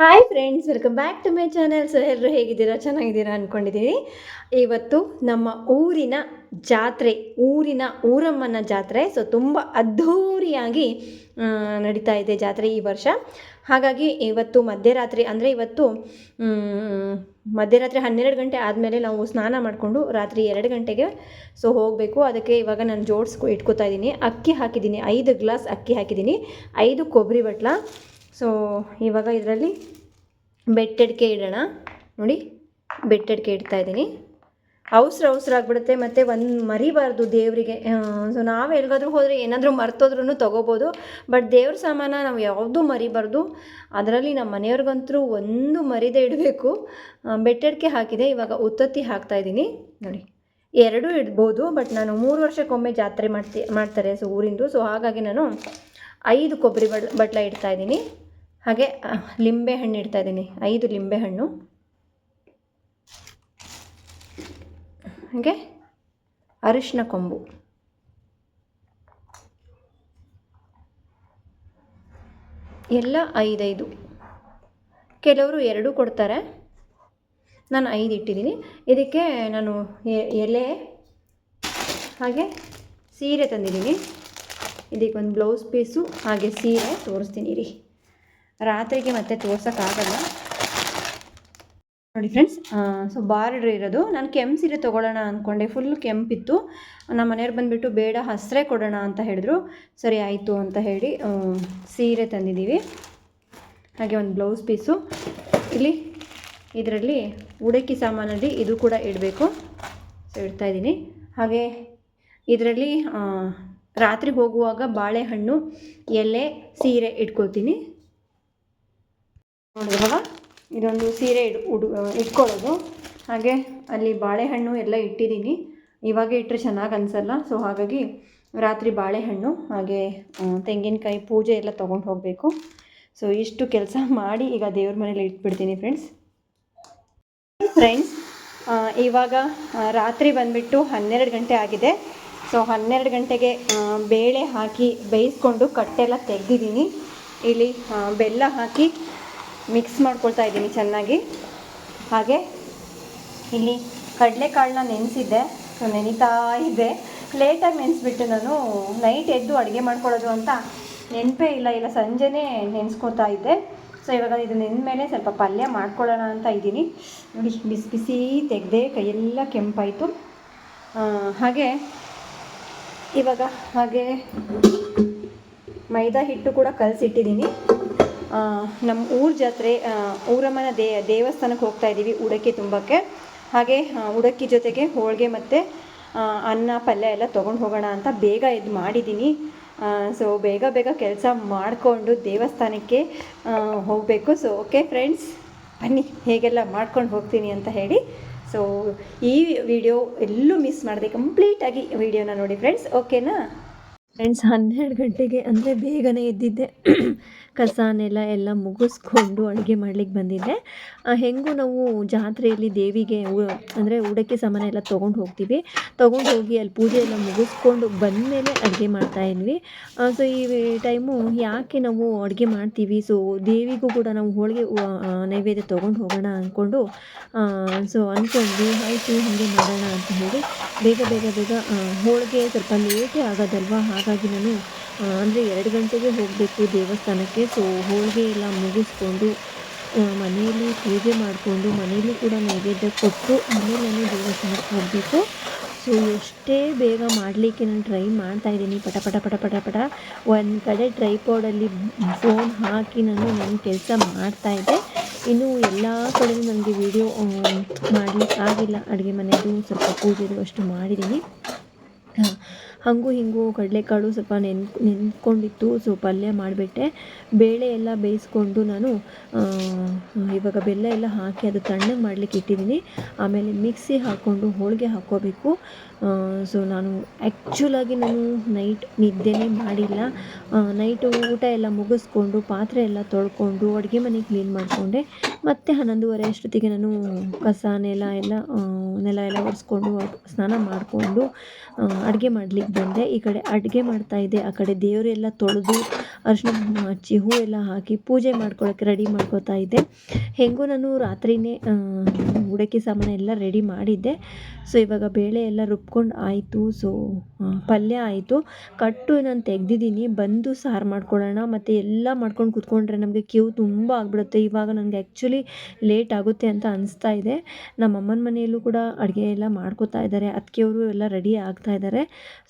Hi friends welcome back to my channel ಎಲ್ಲರೂ ಹೇಗಿದ್ದೀರಾ? ಚೆನ್ನಾಗಿದ್ದೀರಾ ಅಂದ್ಕೊಂಡಿದ್ದೀನಿ ಇವತ್ತು ನಮ್ಮ ಊರಿನ ಜಾತ್ರೆ, ಊರಿನ ಊರಮ್ಮನ ಜಾತ್ರೆ. ಸೊ ತುಂಬ ಅದ್ಧೂರಿಯಾಗಿ ನಡೀತಾ ಇದೆ ಜಾತ್ರೆ ಈ ವರ್ಷ. ಹಾಗಾಗಿ ಇವತ್ತು ಮಧ್ಯರಾತ್ರಿ ಅಂದರೆ ಇವತ್ತು ಮಧ್ಯರಾತ್ರಿ ಹನ್ನೆರಡು ಗಂಟೆ ಆದಮೇಲೆ ನಾವು ಸ್ನಾನ ಮಾಡಿಕೊಂಡು ರಾತ್ರಿ ಎರಡು ಗಂಟೆಗೆ ಸೊ ಹೋಗಬೇಕು. ಅದಕ್ಕೆ ಇವಾಗ ನಾನು ಜೋಡಿಸ್ಕೊ ಇಟ್ಕೋತಾ ಇದ್ದೀನಿ. ಅಕ್ಕಿ ಹಾಕಿದ್ದೀನಿ. ಐದು ಗ್ಲಾಸ್ ಅಕ್ಕಿ ಹಾಕಿದ್ದೀನಿ. ಐದು ಕೊಬ್ಬರಿ ಬಟ್ಲ. ಸೊ ಇವಾಗ ಇದರಲ್ಲಿ ಬೆಟ್ಟಡಿಕೆ ಇಡೋಣ. ನೋಡಿ, ಬೆಟ್ಟಡಿಕೆ ಇಡ್ತಾ ಇದ್ದೀನಿ. ಅವಸರ ಅವಸರ ಆಗಿಬಿಡುತ್ತೆ, ಮತ್ತು ಒಂದು ಮರಿಬಾರ್ದು ದೇವರಿಗೆ. ಸೊ ನಾವು ಎಲ್ಲಿಗಾದ್ರೂ ಹೋದರೆ ಏನಾದರೂ ಮರ್ತೋದ್ರೂ ತೊಗೋಬೋದು ಬಟ್ ದೇವ್ರ ಸಾಮಾನ ನಾವು ಯಾವುದೂ ಮರಿಬಾರ್ದು. ಅದರಲ್ಲಿ ನಮ್ಮ ಮನೆಯವ್ರಿಗಂತರೂ ಒಂದು ಮರಿದೇ ಇಡಬೇಕು. ಬೆಟ್ಟಡಿಕೆ ಹಾಕಿದೆ, ಇವಾಗ ಉತ್ತತ್ತಿ ಹಾಕ್ತಾ ಇದ್ದೀನಿ. ನೋಡಿ, ಎರಡೂ ಇಡ್ಬೋದು ಬಟ್ ನಾನು ಮೂರು ವರ್ಷಕ್ಕೊಮ್ಮೆ ಜಾತ್ರೆ ಮಾಡ್ತಿ, ಮಾಡ್ತಾರೆ ಸೊ ಊರಿಂದು. ಸೊ ಹಾಗಾಗಿ ನಾನು ಐದು ಕೊಬ್ಬರಿ ಬಟ್ ಬಟ್ಲ ಇಡ್ತಾ ಇದ್ದೀನಿ. ಹಾಗೆ ಲಿಂಬೆ ಹಣ್ಣು ಇಡ್ತಾ ಇದ್ದೀನಿ. ಐದು ಲಿಂಬೆ ಹಣ್ಣು. ಹಾಗೆ, ಅರಿಶಿನ ಕೊಂಬು. ಎಲ್ಲ ಐದೈದು. ಕೆಲವರು ಎರಡು ಕೊಡ್ತಾರೆ. ನಾನು ಐದು ಇಟ್ಟಿದ್ದೀನಿ. ಇದಕ್ಕೆ ನಾನು ಎಲೆ, ಹಾಗೆ ಸೀರೆ ತಂದಿದ್ದೀನಿ. ಇದಕ್ಕೆ ಒಂದು ಬ್ಲೌಸ್ ಪೀಸು, ಹಾಗೆ ಸೀರೆ ತೋರಿಸ್ತೀನಿ ರೀ ರಾತ್ರಿಗೆ ಮತ್ತೆ ತೋರ್ಸೋಕ್ಕಾಗಲ್ಲ ನೋಡಿ ಫ್ರೆಂಡ್ಸ್ ಸೊ ಬಾರ್ಡ್ರ್ ಇರೋದು. ನಾನು ಕೆಂಪು ಸೀರೆ ತೊಗೊಳ್ಳೋಣ ಅಂದ್ಕೊಂಡೆ ಫುಲ್ ಕೆಂಪಿತ್ತು ನಮ್ಮ ಮನೆಯವ್ರು ಬಂದುಬಿಟ್ಟು ಬೇಡ, ಹಸ್ರೆ ಕೊಡೋಣ ಅಂತ ಹೇಳಿದ್ರು. ಸರಿ, ಆಯಿತು ಅಂತ ಹೇಳಿ ಸೀರೆ ತಂದಿದ್ದೀವಿ ಹಾಗೆ ಒಂದು ಬ್ಲೌಸ್ ಪೀಸು ಇಲ್ಲಿ ಇದರಲ್ಲಿ ಉಡಕಿ ಸಾಮಾನಲ್ಲಿ ಇದು ಕೂಡ ಇಡಬೇಕು. ಸೊ ಇಡ್ತಾ ಇದ್ದೀನಿ. ಹಾಗೆ ಇದರಲ್ಲಿ ರಾತ್ರಿಗೆ ಹೋಗುವಾಗ ಬಾಳೆಹಣ್ಣು, ಎಲೆ, ಸೀರೆ ಇಟ್ಕೊಳ್ತೀನಿ. ನೋಡಿದ್ರಲ್ಲ ಇದೊಂದು ಸೀರೆ ಇಡ್ ಉಡು ಇಟ್ಕೊಳ್ಳೋದು. ಹಾಗೆ ಅಲ್ಲಿ ಬಾಳೆಹಣ್ಣು ಎಲ್ಲ ಇಟ್ಟಿದ್ದೀನಿ. ಇವಾಗ ಇಟ್ಟರೆ ಚೆನ್ನಾಗಿ ಅನಿಸಲ್ಲ. ಸೊ ಹಾಗಾಗಿ ರಾತ್ರಿ ಬಾಳೆಹಣ್ಣು, ಹಾಗೆ ತೆಂಗಿನಕಾಯಿ ಪೂಜೆ ಎಲ್ಲ ತೊಗೊಂಡು ಹೋಗಬೇಕು. ಸೊ ಇಷ್ಟು ಕೆಲಸ ಮಾಡಿ ಈಗ ದೇವ್ರ ಮನೇಲಿ ಇಟ್ಬಿಡ್ತೀನಿ ಫ್ರೆಂಡ್ಸ್ ಫ್ರೆಂಡ್ಸ್ ಇವಾಗ ರಾತ್ರಿ ಬಂದುಬಿಟ್ಟು ಹನ್ನೆರಡು ಗಂಟೆ ಆಗಿದೆ. ಸೊ ಹನ್ನೆರಡು ಗಂಟೆಗೆ ಬೇಳೆ ಹಾಕಿ ಬೇಯಿಸ್ಕೊಂಡು ಕಟ್ಟೆಲ್ಲ ತೆಗೆದಿದ್ದೀನಿ. ಇಲ್ಲಿ ಬೆಲ್ಲ ಹಾಕಿ ಮಿಕ್ಸ್ ಮಾಡ್ಕೊಳ್ತಾ ಇದ್ದೀನಿ ಚೆನ್ನಾಗಿ. ಹಾಗೆ ಇಲ್ಲಿ ಕಡಲೆಕಾಳನ್ನ ನೆನೆಸಿದ್ದೆ. ಸೊ ನೆನೀತಾ ಇದೆ. ಲೇಟಾಗಿ ನೆನೆಸ್ಬಿಟ್ಟು ನಾನು ನೈಟ್ ಎದ್ದು ಅಡುಗೆ ಮಾಡ್ಕೊಳ್ಳೋದು ಅಂತ ನೆನಪೇ ಇಲ್ಲ. ಇಲ್ಲ, ಸಂಜೆನೇ ನೆನೆಸ್ಕೊತಾ ಇದ್ದೆ. ಸೊ ಇವಾಗ ಇದು ನೆಂದಮೇಲೆ ಸ್ವಲ್ಪ ಪಲ್ಯ ಮಾಡ್ಕೊಳ್ಳೋಣ ಅಂತ ಇದ್ದೀನಿ. ನೋಡಿ, ಬಿಸಿ ಬಿಸಿ ತೆಗೆದೆ ಕೈಯೆಲ್ಲ ಕೆಂಪಾಯಿತು. ಹಾಗೆ ಇವಾಗ ಹಾಗೆ ಮೈದಾ ಹಿಟ್ಟು ಕೂಡ ಕಲಸಿಟ್ಟಿದ್ದೀನಿ. ನಮ್ಮ ಊರ ಜಾತ್ರೆ ಊರಮ್ಮನ ದೇ ದೇವಸ್ಥಾನಕ್ಕೆ ಹೋಗ್ತಾ ಇದ್ದೀವಿ ಉಡಕ್ಕಿ ತುಂಬಕ್ಕೆ. ಹಾಗೆ ಉಡಕ್ಕಿ ಜೊತೆಗೆ ಹೋಳಿಗೆ ಮತ್ತು ಅನ್ನ, ಪಲ್ಯ ಎಲ್ಲ ತೊಗೊಂಡು ಹೋಗೋಣ ಅಂತ ಬೇಗ ಇದು ಮಾಡಿದ್ದೀನಿ ಸೊ ಬೇಗ ಬೇಗ ಕೆಲಸ ಮಾಡಿಕೊಂಡು ದೇವಸ್ಥಾನಕ್ಕೆ ಹೋಗಬೇಕು. ಸೊ ಓಕೆ ಫ್ರೆಂಡ್ಸ್ ಬನ್ನಿ, ಹೇಗೆಲ್ಲ ಮಾಡ್ಕೊಂಡು ಹೋಗ್ತೀನಿ ಅಂತ ಹೇಳಿ. ಸೊ ಈ ವಿಡಿಯೋ ಎಲ್ಲೂ ಮಿಸ್ ಮಾಡಿದೆ ಕಂಪ್ಲೀಟಾಗಿ ವಿಡಿಯೋನ ನೋಡಿ ಫ್ರೆಂಡ್ಸ್ ಓಕೆನಾ ಫ್ರೆಂಡ್ಸ್ ಹನ್ನೆರಡು ಗಂಟೆಗೆ ಅಂದರೆ ಬೇಗನೆ ಎದ್ದಿದ್ದೆ. ಕಸನೆಲ್ಲ ಎಲ್ಲ ಮುಗಿಸ್ಕೊಂಡು ಅಡುಗೆ ಮಾಡಲಿಕ್ಕೆ ಬಂದಿದ್ದೆ. ಹೆಂಗೂ ನಾವು ಜಾತ್ರೆಯಲ್ಲಿ ದೇವಿಗೆ ಅಂದರೆ ಉಡಕ್ಕೆ ಸಾಮಾನ ಎಲ್ಲ ತೊಗೊಂಡು ಹೋಗ್ತೀವಿ. ತೊಗೊಂಡು ಹೋಗಿ ಅಲ್ಲಿ ಪೂಜೆ ಎಲ್ಲ ಮುಗಿಸ್ಕೊಂಡು ಬಂದಮೇಲೆ ಅಡುಗೆ ಮಾಡ್ತಾಯಿದ್ವಿ ಸೊ ಈ ಟೈಮು ಯಾಕೆ ನಾವು ಅಡುಗೆ ಮಾಡ್ತೀವಿ? ಸೊ ದೇವಿಗೂ ಕೂಡ ನಾವು ಹೋಳಿಗೆ ನೈವೇದ್ಯ ತೊಗೊಂಡು ಹೋಗೋಣ ಅಂದ್ಕೊಂಡು ಸೊ ಅಂದ್ಕೊಂಡ್ವಿ ಆಯಿತು, ಹಾಗೆ ಮಾಡೋಣ ಅಂತ ಹೇಳಿ ಬೇಗ ಬೇಗ ಬೇಗ ಹೋಳಿಗೆ ಸ್ವಲ್ಪ ಲೇಟೇ ಆಗೋದಲ್ವಾ? ಹಾಗಾಗಿ ನಾನು ಅಂದರೆ ಎರಡು ಗಂಟೆಗೆ ಹೋಗಬೇಕು ದೇವಸ್ಥಾನಕ್ಕೆ. ಸೊ ಹೋಳಿಗೆ ಎಲ್ಲ ಮುಗಿಸ್ಕೊಂಡು ಮನೆಯಲ್ಲಿ ಪೂಜೆ ಮಾಡಿಕೊಂಡು, ಮನೆಯಲ್ಲಿ ಕೂಡ ನೈವೇದ್ಯ ಕೊಟ್ಟು ಆಮೇಲೆ ನಾನು ದೇವಸ್ಥಾನಕ್ಕೆ ಹೋಗಬೇಕು. ಸೊ ಎಷ್ಟೇ ಬೇಗ ಮಾಡಲಿಕ್ಕೆ ನಾನು ಟ್ರೈ ಮಾಡ್ತಾ ಇದ್ದೀನಿ. ಪಟ ಪಟ ಪಟ ಪಟ ಪಟ. ಒಂದು ಕಡೆ ಟ್ರೈಪೋಡಲ್ಲಿ ಫೋನ್ ಹಾಕಿ ನಾನು ನನ್ನ ಕೆಲಸ ಮಾಡ್ತಾಯಿದ್ದೆ ಇನ್ನು ಎಲ್ಲ ಕಡೆಯೂ ನನಗೆ ವಿಡಿಯೋ ಮಾಡಲಿಕ್ಕೆ ಆಗಿಲ್ಲ ಅಡುಗೆ ಮನೆಯದು ಸ್ವಲ್ಪ ಪೂಜೆದು ಅಷ್ಟು ಮಾಡಿದ್ದೀನಿ. ಹಾಗೂ ಹಿಂಗೂ ಕಡಲೆಕಾಳು ಸ್ವಲ್ಪ ನೆನ್, ನೆನ್ಕೊಂಡಿತ್ತು, ಸೊ ಪಲ್ಯ ಮಾಡಿಬಿಟ್ಟೆ. ಬೇಳೆ ಎಲ್ಲ ಬೇಯಿಸ್ಕೊಂಡು ನಾನು ಇವಾಗ ಬೆಲ್ಲ ಎಲ್ಲ ಹಾಕಿ ಅದು ತಣ್ಣಗೆ ಮಾಡಲಿಕ್ಕೆ ಇಟ್ಟಿದ್ದೀನಿ. ಆಮೇಲೆ ಮಿಕ್ಸಿ ಹಾಕ್ಕೊಂಡು ಹೋಳಿಗೆ ಹಾಕ್ಕೋಬೇಕು. ಸೊ ನಾನು ಆ್ಯಕ್ಚುಲಾಗಿ ನಾನು ನೈಟ್ ನಿದ್ದೆನೇ ಮಾಡಿಲ್ಲ. ನೈಟು ಊಟ ಎಲ್ಲ ಮುಗಿಸ್ಕೊಂಡು ಪಾತ್ರೆ ಎಲ್ಲ ತೊಳ್ಕೊಂಡು ಅಡುಗೆ ಮನೆ ಕ್ಲೀನ್ ಮಾಡಿಕೊಂಡೆ. ಮತ್ತು ಹನ್ನೊಂದುವರೆ ಅಷ್ಟೊತ್ತಿಗೆ ನಾನು ಕಸ, ನೆಲ ಎಲ್ಲ ನೆಲ ಎಲ್ಲ ಒರೆಸ್ಕೊಂಡು ಸ್ನಾನ ಮಾಡಿಕೊಂಡು ಅಡುಗೆ ಮಾಡಲಿಕ್ಕೆ ಬಂದೆ, ಈ ಕಡೆ ಅಡುಗೆ ಮಾಡ್ತಾ ಇದ್ದೆ, ಆ ಕಡೆ ದೇವರೆಲ್ಲ ತೊಳೆದು ಅರಿಶಿನ ಹಚ್ಚಿ ಹೂ ಎಲ್ಲ ಹಾಕಿ ಪೂಜೆ ಮಾಡ್ಕೊಳಕ್ಕೆ ರೆಡಿ ಮಾಡ್ಕೊತಾ ಇದ್ದೆ. ಹೆಂಗೂ ನಾನು ರಾತ್ರಿಯೇ ಉಡಕ್ಕೆ ಸಾಮಾನು ಎಲ್ಲ ರೆಡಿ ಮಾಡಿದ್ದೆ. ಸೊ, ಇವಾಗ ಬೇಳೆ ಎಲ್ಲ ರುಬ್ಕೊಂಡು ಆಯಿತು. ಸೊ ಪಲ್ಯ ಆಯಿತು. ಕಟ್ಟು ನಾನು ತೆಗ್ದಿದ್ದೀನಿ. ಬಂದು ಸಾರು ಮಾಡ್ಕೊಳ್ಳೋಣ. ಮತ್ತು ಎಲ್ಲ ಮಾಡ್ಕೊಂಡು ಕೂತ್ಕೊಂಡ್ರೆ ನಮಗೆ ಕ್ಯೂ ತುಂಬ ಆಗಿಬಿಡುತ್ತೆ. ಇವಾಗ ನನಗೆ ಆ್ಯಕ್ಚುಲಿ ಲೇಟ್ ಆಗುತ್ತೆ ಅಂತ ಅನಿಸ್ತಾ ಇದೆ. ನಮ್ಮ ಅಮ್ಮನ ಮನೆಯಲ್ಲೂ ಕೂಡ ಅಡುಗೆ ಎಲ್ಲ ಮಾಡ್ಕೋತಾ ಇದ್ದಾರೆ. ಅದಕ್ಕೆ ಅವರು ಎಲ್ಲ ರೆಡಿ ಆಗ್ತಾ ಇದ್ದಾರೆ.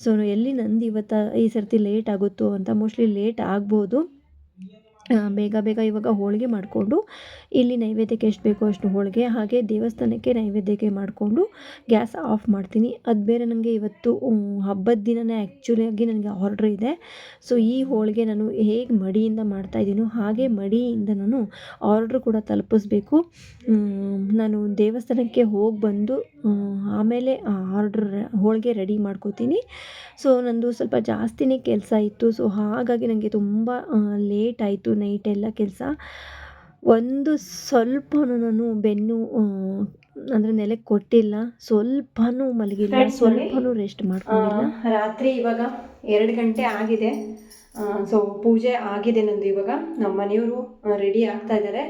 ಸೊ ಎಲ್ಲಿ ನಂದು ಇವತ್ತು ಈ ಸರ್ತಿ ಲೇಟ್ ಆಗುತ್ತೋ ಅಂತ ಮೋಸ್ಟ್ಲಿ ಲೇಟ್ ಆಗ್ಬೋದು. ಬೇಗ ಬೇಗ ಇವಾಗ ಹೋಳಿಗೆ ಮಾಡಿಕೊಂಡು ಇಲ್ಲಿ ನೈವೇದ್ಯಕ್ಕೆ ಎಷ್ಟು ಬೇಕೋ ಅಷ್ಟು ಹೋಳಿಗೆ, ಹಾಗೆ ದೇವಸ್ಥಾನಕ್ಕೆ ನೈವೇದ್ಯಕ್ಕೆ ಮಾಡಿಕೊಂಡು ಗ್ಯಾಸ್ ಆಫ್ ಮಾಡ್ತೀನಿ. ಅದು ಬೇರೆ ನನಗೆ ಇವತ್ತು ಹಬ್ಬದ ದಿನನೇ ಆ್ಯಕ್ಚುಲಿಯಾಗಿ ನನಗೆ ಆರ್ಡ್ರ್ ಇದೆ. ಸೊ ಈ ಹೋಳಿಗೆ ನಾನು ಹೇಗೆ ಮಡಿಯಿಂದ ಮಾಡ್ತಾಯಿದ್ದೀನೋ ಹಾಗೆ ಮಡಿಯಿಂದ ನಾನು ಆರ್ಡ್ರ್ ಕೂಡ ತಲುಪಿಸ್ಬೇಕು. ನಾನು ದೇವಸ್ಥಾನಕ್ಕೆ ಹೋಗಿ ಬಂದು ಆಮೇಲೆ ಆರ್ಡ್ರ್ ಹೋಳಿಗೆ ರೆಡಿ ಮಾಡ್ಕೋತೀನಿ. ಸೊ ನಂದು ಸ್ವಲ್ಪ ಜಾಸ್ತಿನೇ ಕೆಲಸ ಇತ್ತು. ಸೊ ಹಾಗಾಗಿ ನನಗೆ ತುಂಬ ಲೇಟ್ ಆಯಿತು ನೈಟ್ ಎಲ್ಲ ಕೆಲಸ. ಒಂದು ಸ್ವಲ್ಪ ನಾನು ಬೆನ್ನು ಅಂದರೆ ನೆಲೆ ಕೊಟ್ಟಿಲ್ಲ. ಸ್ವಲ್ಪನೂ ಮಲಗಿಲ್ಲ. ಸ್ವಲ್ಪನೂ ರೆಸ್ಟ್ ಮಾಡ್ಕೊಂಡಿಲ್ಲ. ರಾತ್ರಿ ಇವಾಗ ಎರಡು ಗಂಟೆ ಆಗಿದೆ. ಸೊ ಪೂಜೆ ಆಗಿದೆ ನಂದು ಇವಾಗ. ನಮ್ಮ ಮನೆಯವರು ರೆಡಿ ಆಗ್ತಾ ಇದ್ದಾರೆ.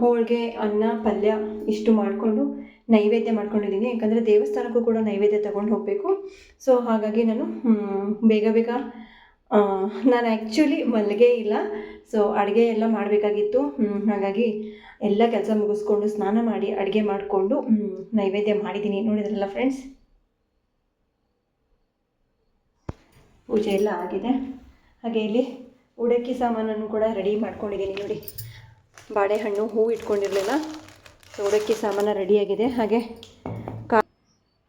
ಹೋಳಿಗೆ ಅನ್ನ ಪಲ್ಯ ಇಷ್ಟು ಮಾಡಿಕೊಂಡು ನೈವೇದ್ಯ ಮಾಡ್ಕೊಂಡಿದ್ದೀನಿ. ಯಾಕಂದರೆ ದೇವಸ್ಥಾನಕ್ಕೂ ಕೂಡ ನೈವೇದ್ಯ ತಗೊಂಡು ಹೋಗಬೇಕು. ಸೊ ಹಾಗಾಗಿ ನಾನು ಬೇಗ ಬೇಗ ನಾನು ಆ್ಯಕ್ಚುಲಿ ಮಲ್ಲಿಗೆ ಇಲ್ಲ. ಸೊ ಅಡುಗೆ ಎಲ್ಲ ಮಾಡಬೇಕಾಗಿತ್ತು. ಹಾಗಾಗಿ ಎಲ್ಲ ಕೆಲಸ ಮುಗಿಸ್ಕೊಂಡು ಸ್ನಾನ ಮಾಡಿ ಅಡುಗೆ ಮಾಡಿಕೊಂಡು ನೈವೇದ್ಯ ಮಾಡಿದ್ದೀನಿ. ನೋಡಿದ್ರಲ್ಲ ಫ್ರೆಂಡ್ಸ್ ಪೂಜೆ ಎಲ್ಲ ಆಗಿದೆ. ಹಾಗೆ ಇಲ್ಲಿ ಉಡಕ್ಕಿ ಸಾಮಾನನ್ನು ಕೂಡ ರೆಡಿ ಮಾಡ್ಕೊಂಡಿದ್ದೀನಿ ನೋಡಿ. ಬಾಳೆಹಣ್ಣು ಹೂವು ಇಟ್ಕೊಂಡಿರಲಿಲ್ಲ. ಸೊ ಉಡಕ್ಕಿ ಸಾಮಾನು ರೆಡಿಯಾಗಿದೆ. ಹಾಗೆ ಕಾ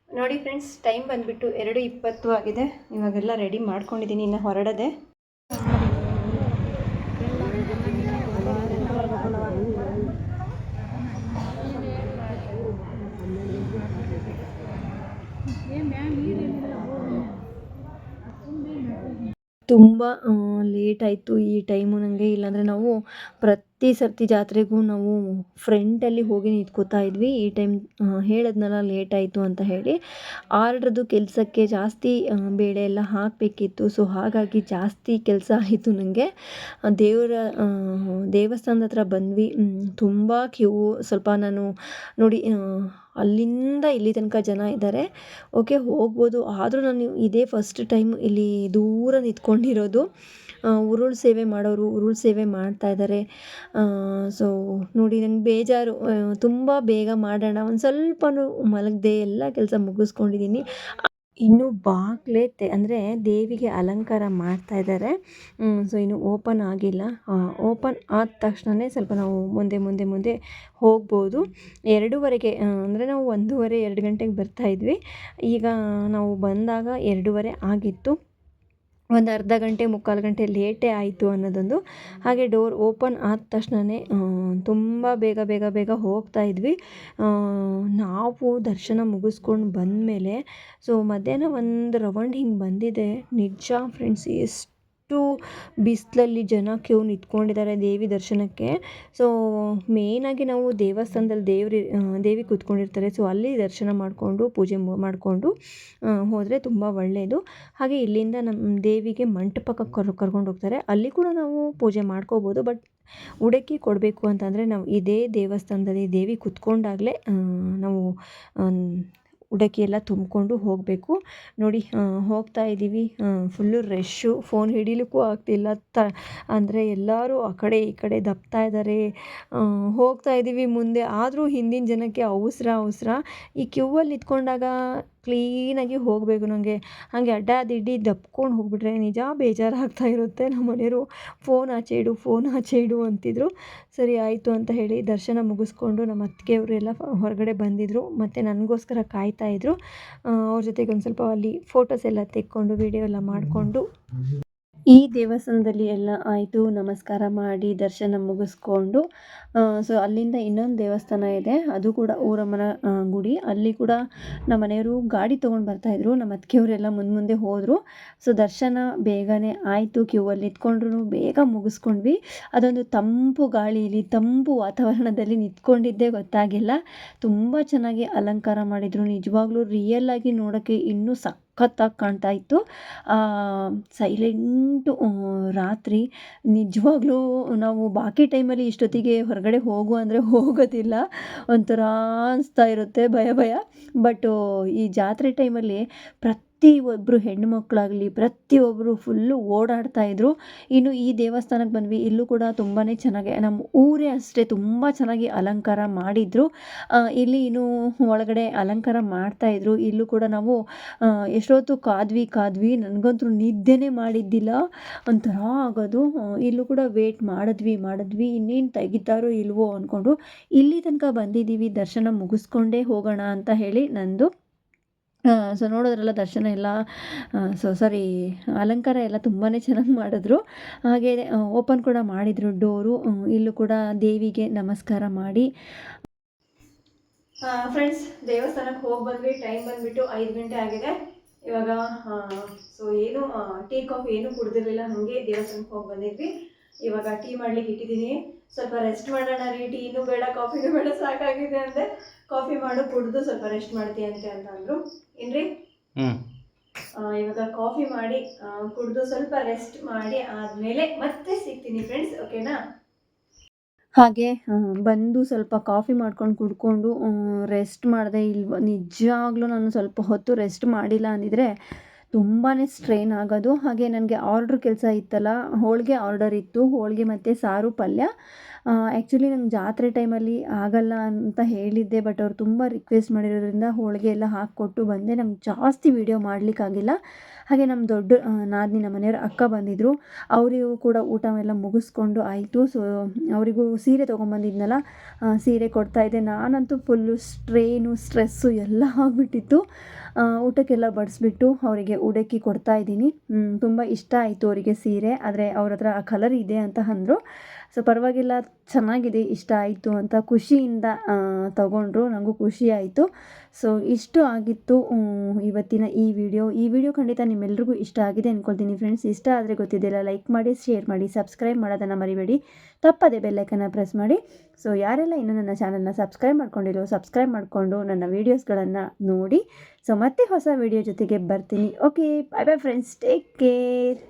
ನೋಡಿ ಫ್ರೆಂಡ್ಸ್, ಟೈಮ್ ಬಂದುಬಿಟ್ಟು ಎರಡು ಇಪ್ಪತ್ತು ಆಗಿದೆ. ಇವಾಗೆಲ್ಲ ರೆಡಿ ಮಾಡ್ಕೊಂಡಿದ್ದೀನಿ, ಇನ್ನು ಹೊರಡದೆ. ತುಂಬ ಲೇಟ್ ಆಯಿತು ಈ ಟೈಮು. ನನಗೆ ಇಲ್ಲಾಂದರೆ ನಾವು ಪ್ರತಿ ಸರ್ತಿ ಜಾತ್ರೆಗೂ ನಾವು ಫ್ರೆಂಟಲ್ಲಿ ಹೋಗಿ ನಿಂತ್ಕೋತಾ ಇದ್ವಿ. ಈ ಟೈಮ್ ಹೇಳಿದ್ನಲ್ಲ ಲೇಟ್ ಆಯಿತು ಅಂತ ಹೇಳಿ. ಆರ್ಡ್ರದ್ದು ಕೆಲಸಕ್ಕೆ ಜಾಸ್ತಿ ಬೇಳೆ ಎಲ್ಲ ಹಾಕಬೇಕಿತ್ತು. ಸೊ, ಹಾಗಾಗಿ ಜಾಸ್ತಿ ಕೆಲಸ ಆಯಿತು ನನಗೆ ದೇವರ ದೇವಸ್ಥಾನದ ಹತ್ರ ಬಂದ್ವಿ. ತುಂಬ ಕ್ಯೂ. ಸ್ವಲ್ಪ ನಾನು ನೋಡಿ ಅಲ್ಲಿಂದ ಇಲ್ಲಿ ತನಕ ಜನ ಇದ್ದಾರೆ. ಓಕೆ, ಹೋಗ್ಬೋದು. ಆದರೂ ನಾನು ಇದೇ ಫಸ್ಟ್ ಟೈಮ್ ಇಲ್ಲಿ ದೂರ ನಿಂತ್ಕೊಂಡಿರೋದು. ಉರುಳು ಸೇವೆ ಮಾಡೋರು ಉರುಳು ಸೇವೆ ಮಾಡ್ತಾ ಇದ್ದಾರೆ. ಸೊ ನೋಡಿ, ನಂಗೆ ಬೇಜಾರು. ತುಂಬ ಬೇಗ ಮಾಡೋಣ. ಒಂದು ಸ್ವಲ್ಪನೂ ಮಲಗದೆ ಎಲ್ಲ ಕೆಲಸ ಮುಗಿಸ್ಕೊಂಡಿದ್ದೀನಿ ಇನ್ನು ಬಾಗಿಲೇ ತೆ, ಅಂದರೆ ದೇವಿಗೆ ಅಲಂಕಾರ ಮಾಡ್ತಾ ಇದ್ದಾರೆ ಸೊ ಇನ್ನು ಓಪನ್ ಆಗಿಲ್ಲ. ಓಪನ್ ಆದ ತಕ್ಷಣವೇ ಸ್ವಲ್ಪ ನಾವು ಮುಂದೆ ಮುಂದೆ ಮುಂದೆ ಹೋಗ್ಬೋದು. ಎರಡೂವರೆಗೆ ಅಂದರೆ ನಾವು ಒಂದೂವರೆ, ಎರಡು ಗಂಟೆಗೆ ಬರ್ತಾ ಇದ್ವಿ. ಈಗ ನಾವು ಬಂದಾಗ ಎರಡೂವರೆ ಆಗಿತ್ತು. ಒಂದು ಅರ್ಧ ಗಂಟೆ, ಮುಕ್ಕಾಲು ಗಂಟೆ ಲೇಟೇ ಆಯಿತು ಅನ್ನೋದೊಂದು. ಹಾಗೆ ಡೋರ್ ಓಪನ್ ಆದ ತಕ್ಷಣವೇ ತುಂಬ ಬೇಗ ಬೇಗ ಬೇಗ ಹೋಗ್ತಾ ಇದ್ವಿ. ನಾವು ದರ್ಶನ ಮುಗಿಸ್ಕೊಂಡು ಬಂದಮೇಲೆ, ಸೊ ಮಧ್ಯಾಹ್ನ ಒಂದು ರೌಂಡ್ ಹಿಂಗೆ ಬಂದಿದೆ. ನಿಜ ಫ್ರೆಂಡ್ಸ್ ಎಷ್ಟು ಬಿಸಿಲಲ್ಲಿ ಜನ ಕ್ಯೂ ನಿಂತ್ಕೊಂಡಿದ್ದಾರೆ ದೇವಿ ದರ್ಶನಕ್ಕೆ. ಸೊ ಮೇಯ್ನಾಗಿ ನಾವು ದೇವಸ್ಥಾನದಲ್ಲಿ ದೇವ್ರಿ ದೇವಿ ಕೂತ್ಕೊಂಡಿರ್ತಾರೆ. ಸೊ ಅಲ್ಲಿ ದರ್ಶನ ಮಾಡಿಕೊಂಡು, ಪೂಜೆ ಮಾಡಿಕೊಂಡು ಹೋದರೆ ತುಂಬ ಒಳ್ಳೆಯದು ಹಾಗೆ ಇಲ್ಲಿಂದ ನಮ್ಮ ದೇವಿಗೆ ಮಂಟಪಕ್ಕೆ ಕರ್, ಕರ್ಕೊಂಡು ಹೋಗ್ತಾರೆ. ಅಲ್ಲಿ ಕೂಡ ನಾವು ಪೂಜೆ ಮಾಡ್ಕೋಬೋದು, ಬಟ್ ಉಡಕ್ಕಿ ಕೊಡಬೇಕು ಅಂತಂದರೆ ನಾವು ಇದೇ ದೇವಸ್ಥಾನದಲ್ಲಿ ದೇವಿ ಕೂತ್ಕೊಂಡಾಗಲೇ ನಾವು ಉಡಕ್ಕಿ ಎಲ್ಲ ತುಂಬಿಕೊಂಡು ಹೋಗಬೇಕು. ನೋಡಿ ಹೋಗ್ತಾ ಇದ್ದೀವಿ. ಫುಲ್ಲು ರಶ್ಶು ಫೋನ್ ಹಿಡೀಲಿಕ್ಕೂ ಆಗ್ತಿಲ್ಲ. ತ, ಅಂದರೆ ಎಲ್ಲರೂ ಆ ಕಡೆ ಈ ಕಡೆ ದಬ್ತಾ ಇದ್ದಾರೆ. ಹೋಗ್ತಾ ಇದ್ದೀವಿ ಮುಂದೆ. ಆದರೂ ಹಿಂದಿನ ಜನಕ್ಕೆ ಅವಸರ ಅವಸರ. ಈ ಕ್ಯೂವಲ್ಲಿ ನಿಂತ್ಕೊಂಡಾಗ ಕ್ಲೀನಾಗಿ ಹೋಗಬೇಕು ನನಗೆ. ಹಾಗೆ ಅಡ್ಡ ದಿಡ್ಡಿ ದಬ್ಕೊಂಡು ಹೋಗ್ಬಿಟ್ರೆ ನಿಜ ಬೇಜಾರಾಗ್ತಾ ಇರುತ್ತೆ. ನಮ್ಮ ಮನೆಯವರು ಫೋನ್ ಆಚೆ ಇಡು, ಫೋನ್ ಆಚೆ ಇಡು ಅಂತಿದ್ರು. ಸರಿ, ಆಯಿತು ಅಂತ ಹೇಳಿ ದರ್ಶನ ಮುಗಿಸ್ಕೊಂಡು ನಮ್ಮ ಅತ್ತಿಗೆಯವರು ಎಲ್ಲ ಹೊರಗಡೆ ಬಂದಿದ್ದರು ಮತ್ತು ನನಗೋಸ್ಕರ ಕಾಯ್ತಾಯಿದ್ರು ಅವ್ರ ಜೊತೆಗೆ ಒಂದು ಸ್ವಲ್ಪ ಅಲ್ಲಿ ಫೋಟೋಸ್ ಎಲ್ಲ ತೆಕ್ಕೊಂಡು ವೀಡಿಯೋ ಎಲ್ಲ ಮಾಡಿಕೊಂಡು. ಈ ದೇವಸ್ಥಾನದಲ್ಲಿ ಎಲ್ಲ ಆಯಿತು, ನಮಸ್ಕಾರ ಮಾಡಿ ದರ್ಶನ ಮುಗಿಸ್ಕೊಂಡು ಸೊ ಅಲ್ಲಿಂದ ಇನ್ನೊಂದು ದೇವಸ್ಥಾನ ಇದೆ. ಅದು ಕೂಡ ಊರಮ್ಮನ ಗುಡಿ. ಅಲ್ಲಿ ಕೂಡ ನಮ್ಮ ಮನೆಯವರು ಗಾಡಿ ತೊಗೊಂಡು ಬರ್ತಾಯಿದ್ರು ನಮ್ಮ ಅತ್ತಿಗೆಯವರೆಲ್ಲ ಮುಂದೆ ಮುಂದೆ ಹೋದರು. ಸೊ ದರ್ಶನ ಬೇಗನೆ ಆಯಿತು. ಕ್ಯೂವಲ್ಲಿ ನಿಂತ್ಕೊಂಡ್ರು ಬೇಗ ಮುಗಿಸ್ಕೊಂಡ್ವಿ. ಅದೊಂದು ತಂಪು ಗಾಳಿಯಲ್ಲಿ ತಂಪು ವಾತಾವರಣದಲ್ಲಿ ನಿಂತ್ಕೊಂಡಿದ್ದೇ ಗೊತ್ತಾಗಿಲ್ಲ. ತುಂಬ ಚೆನ್ನಾಗಿ ಅಲಂಕಾರ ಮಾಡಿದರು. ನಿಜವಾಗ್ಲೂ ರಿಯಲ್ ಆಗಿ ನೋಡೋಕ್ಕೆ ಇನ್ನೂ ಸಕ್ ಸಖತ್ತಾಗಿ ಕಾಣ್ತಾ ಇತ್ತು. ಸೈಲೆಂಟು ರಾತ್ರಿ ನಿಜವಾಗ್ಲೂ ನಾವು ಬಾಕಿ ಟೈಮಲ್ಲಿ ಇಷ್ಟೊತ್ತಿಗೆ ಹೊರಗಡೆ ಹೋಗು ಅಂದರೆ ಹೋಗೋದಿಲ್ಲ. ಒಂಥರ ಅನಿಸ್ತಾ ಇರುತ್ತೆ, ಭಯ ಭಯ. ಬಟ್ಟು ಈ ಜಾತ್ರೆ ಟೈಮಲ್ಲಿ ಪ್ರತಿಯೊಬ್ಬರು ಹೆಣ್ಣುಮಕ್ಳಾಗಲಿ ಪ್ರತಿಯೊಬ್ಬರು ಫುಲ್ಲು ಓಡಾಡ್ತಾ ಇದ್ರು. ಇನ್ನು ಈ ದೇವಸ್ಥಾನಕ್ಕೆ ಬಂದ್ವಿ. ಇಲ್ಲೂ ಕೂಡ ತುಂಬಾ ಚೆನ್ನಾಗಿ ನಮ್ಮ ಊರೇ ಅಷ್ಟೇ ತುಂಬ ಚೆನ್ನಾಗಿ ಅಲಂಕಾರ ಮಾಡಿದ್ರು. ಇಲ್ಲಿ ಇನ್ನು ಒಳಗಡೆ ಅಲಂಕಾರ ಮಾಡ್ತಾಯಿದ್ರು ಇಲ್ಲೂ ಕೂಡ ನಾವು ಎಷ್ಟೊತ್ತು ಕಾದ್ವಿ ಕಾದ್ವಿ. ನನಗಂತೂ ನಿದ್ದೆನೇ ಮಾಡಿದ್ದಿಲ್ಲ. ಒಂಥರ ಆಗೋದು. ಇಲ್ಲೂ ಕೂಡ ವೇಟ್ ಮಾಡಿದ್ವಿ ಮಾಡಿದ್ವಿ. ಇನ್ನೇನು ತೆಗಿತಾರೋ ಇಲ್ವೋ ಅಂದ್ಕೊಂಡು ಇಲ್ಲಿ ತನಕ ಬಂದಿದ್ದೀವಿ. ದರ್ಶನ ಮುಗಿಸ್ಕೊಂಡೇ ಹೋಗೋಣ ಅಂತ ಹೇಳಿ ನಂದು ಸೊ ನೋಡೋದ್ರಲ್ಲ ದರ್ಶನ ಎಲ್ಲ ಸೊ ಸಾರಿ ಅಲಂಕಾರ ಎಲ್ಲ ತುಂಬಾ ಚೆನ್ನಾಗಿ ಮಾಡಿದ್ರು. ಹಾಗೆ ಓಪನ್ ಕೂಡ ಮಾಡಿದರು ಡೋರು ಇಲ್ಲೂ ಕೂಡ ದೇವಿಗೆ ನಮಸ್ಕಾರ ಮಾಡಿ. ಫ್ರೆಂಡ್ಸ್ ದೇವಸ್ಥಾನಕ್ಕೆ ಹೋಗಿ ಬಂದ್ವಿ ಟೈಮ್ ಬಂದ್ಬಿಟ್ಟು ಐದು ಗಂಟೆ ಆಗಿದೆ. ಇವಾಗ ಸೊ ಏನು ಟೀ, ಕಾಫಿ ಏನು ಕುಡಿದಿರಲಿಲ್ಲ, ಹಾಗೆ ದೇವಸ್ಥಾನಕ್ಕೆ ಹೋಗಿ ಬಂದಿದ್ವಿ. ಇವಾಗ ಟೀ ಮಾಡ್ಲಿಕ್ಕೆ ಇಟ್ಟಿದ್ದೀನಿ. ಸ್ವಲ್ಪ ರೆಸ್ಟ್ ಮಾಡೋಣ ರೀ ಟೀ ಇನ್ನೂ ಬೇಡ ಕಾಫಿನೂ ಬೇಡ ಸಾಕಾಗಿದೆ ಅಂದ್ರೆ ಕಾಫಿ ಮಾಡು ಕುಡಿದು ಸ್ವಲ್ಪ ರೆಸ್ಟ್ ಮಾಡ್ತೀಯ ಅಂತ ಅಂದರು. ಏನ್ರಿ? ಇವಾಗ ಕಾಫಿ ಮಾಡಿ ಕುಡಿದು ಸ್ವಲ್ಪ ರೆಸ್ಟ್ ಮಾಡಿ ಆದ್ಮೇಲೆ ಮತ್ತೆ ಸಿಗ್ತೀನಿ ಫ್ರೆಂಡ್ಸ್ ಓಕೆನಾ ಹಾಗೆ ಬಂದು ಸ್ವಲ್ಪ ಕಾಫಿ ಮಾಡ್ಕೊಂಡು ಕುಡ್ಕೊಂಡು ರೆಸ್ಟ್ ಮಾಡಿದೆ ಇಲ್ವ? ನಿಜವಾಗ್ಲೂ ನಾನು ಸ್ವಲ್ಪ ಹೊತ್ತು ರೆಸ್ಟ್ ಮಾಡಿಲ್ಲ ಅಂದಿದ್ರೆ ತುಂಬಾ ಸ್ಟ್ರೈನ್ ಆಗೋದು. ಹಾಗೆ ನನಗೆ ಆರ್ಡ್ರ್ ಕೆಲಸ ಇತ್ತಲ್ಲ, ಹೋಳಿಗೆ ಆರ್ಡರ್ ಇತ್ತು. ಹೋಳಿಗೆ ಮತ್ತು ಸಾರು, ಪಲ್ಯ. ಆ್ಯಕ್ಚುಲಿ ನಂಗೆ ಜಾತ್ರೆ ಟೈಮಲ್ಲಿ ಆಗಲ್ಲ ಅಂತ ಹೇಳಿದ್ದೆ ಬಟ್ ಅವ್ರು ತುಂಬ ರಿಕ್ವೆಸ್ಟ್ ಮಾಡಿರೋದ್ರಿಂದ ಹೋಳಿಗೆ ಎಲ್ಲ ಹಾಕಿಕೊಟ್ಟು ಬಂದೆ. ನಂಗೆ ಜಾಸ್ತಿ ವೀಡಿಯೋ ಮಾಡಲಿಕ್ಕಾಗಿಲ್ಲ. ಹಾಗೆ ನಮ್ಮ ದೊಡ್ಡ ನಾದಿನಿ ನಮ್ಮ ಮನೆಯವ್ರ ಅಕ್ಕ ಬಂದಿದ್ದರು ಅವರಿಗೂ ಕೂಡ ಊಟವೆಲ್ಲ ಮುಗಿಸ್ಕೊಂಡು ಆಯಿತು. ಸೊ ಅವರಿಗೂ ಸೀರೆ ತೊಗೊಂಬಂದಿದ್ನಲ್ಲ ಸೀರೆ ಕೊಡ್ತಾಯಿದ್ದೆ ನಾನಂತೂ ಫುಲ್ಲು ಸ್ಟ್ರೇನು ಸ್ಟ್ರೆಸ್ಸು ಎಲ್ಲ ಆಗಿಬಿಟ್ಟಿತ್ತು. ಊಟಕ್ಕೆಲ್ಲ ಬಡಿಸ್ಬಿಟ್ಟು ಅವರಿಗೆ ಉಡಕ್ಕಿ ಕೊಡ್ತಾ ಇದ್ದೀನಿ. ತುಂಬ ಇಷ್ಟ ಆಯಿತು ಅವರಿಗೆ ಸೀರೆ. ಆದರೆ ಅವ್ರ ಹತ್ರ ಆ ಕಲರ್ ಇದೆ ಅಂತ ಅಂದರು. ಸೊ ಪರವಾಗಿಲ್ಲ, ಚೆನ್ನಾಗಿದೆ, ಇಷ್ಟ ಆಯಿತು ಅಂತ ಖುಷಿಯಿಂದ ತಗೊಂಡ್ರು ನನಗೂ ಖುಷಿ ಆಯಿತು. ಸೊ ಇಷ್ಟು ಆಗಿತ್ತು ಇವತ್ತಿನ ಈ ವಿಡಿಯೋ. ಈ ವಿಡಿಯೋ ಖಂಡಿತ ನಿಮ್ಮೆಲ್ರಿಗೂ ಇಷ್ಟ ಆಗಿದೆ ಅಂದ್ಕೊಳ್ತೀನಿ ಫ್ರೆಂಡ್ಸ್. ಇಷ್ಟ ಆದರೆ ಗೊತ್ತಿದ್ದಿಲ್ಲ, ಲೈಕ್ ಮಾಡಿ, ಶೇರ್ ಮಾಡಿ, ಸಬ್ಸ್ಕ್ರೈಬ್ ಮಾಡೋದನ್ನು ಮರಿಬೇಡಿ. ತಪ್ಪದೆ ಬೆಲ್ಲೈಕನ್ನು ಪ್ರೆಸ್ ಮಾಡಿ. ಸೊ ಯಾರೆಲ್ಲ ಇನ್ನೂ ನನ್ನ ಚಾನಲ್ನ ಸಬ್ಸ್ಕ್ರೈಬ್ ಮಾಡ್ಕೊಂಡಿರೋ ಸಬ್ಸ್ಕ್ರೈಬ್ ಮಾಡಿಕೊಂಡು ನನ್ನ ವೀಡಿಯೋಸ್ಗಳನ್ನು ನೋಡಿ. ಸೊ ಮತ್ತೆ ಹೊಸ ವಿಡಿಯೋ ಜೊತೆಗೆ ಬರ್ತೀನಿ. Okay bye bye friends take care